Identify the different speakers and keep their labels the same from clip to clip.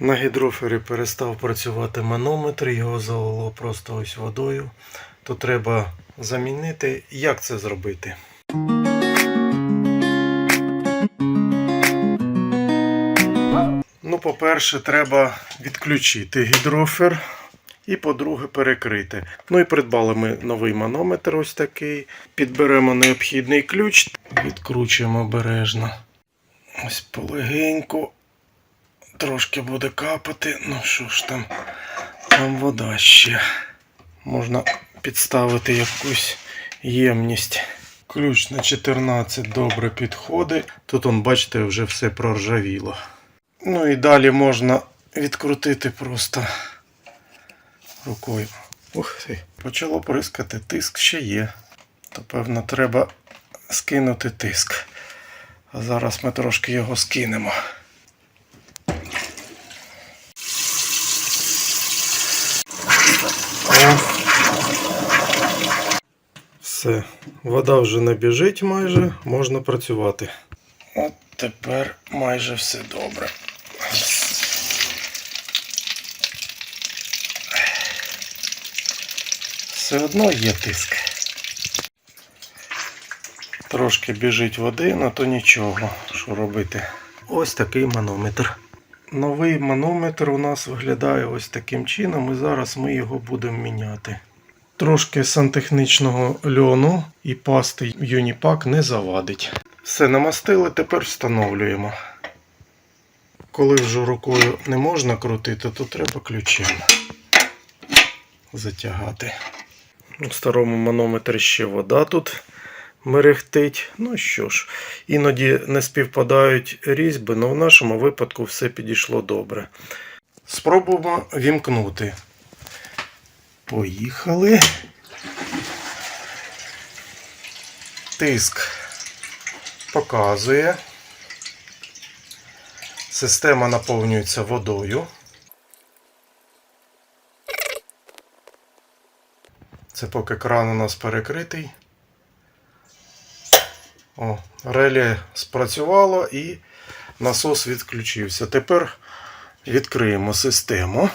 Speaker 1: На гідрофері перестав працювати манометр, його залило просто ось водою. То треба замінити. Як це зробити? Ну, по-перше, треба відключити гідрофер. І, по-друге, перекрити. Ну і придбали ми новий манометр ось такий. Підберемо необхідний ключ, відкручуємо обережно. Ось полегеньку. Трошки буде капати. Ну що ж там, там вода ще. Можна підставити якусь ємність. Ключ на 14 добре підходить. Тут, он, бачите, вже все проржавіло. Ну і далі можна відкрутити просто рукою. Ух ти. Почало прискати, тиск ще є. То певно треба скинути тиск. А зараз ми трошки його скинемо. Все, вода вже не біжить майже, можна працювати. От тепер майже все добре. Все одно є тиск. Трошки біжить води, але то нічого, що робити. Ось такий манометр. Новий манометр у нас виглядає ось таким чином, і зараз ми його будемо міняти. Трошки сантехнічного льону і пасти Юніпак не завадить. Все намастили, тепер встановлюємо. Коли вже рукою не можна крутити, то треба ключем затягати. У старому манометрі ще вода тут мерехтить. Ну що ж, іноді не співпадають різьби, але в нашому випадку все підійшло добре. Спробуємо вімкнути. Поїхали. Тиск показує. Система наповнюється водою. Це поки кран у нас перекритий. О, реле спрацювало і насос відключився. Тепер відкриємо систему.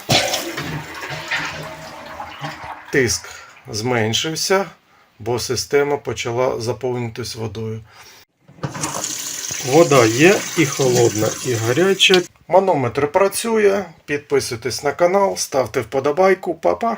Speaker 1: Тиск зменшився, бо система почала заповнитись водою. Вода є і холодна, і гаряча. Манометр працює. Підписуйтесь на канал, ставте вподобайку, Па-па!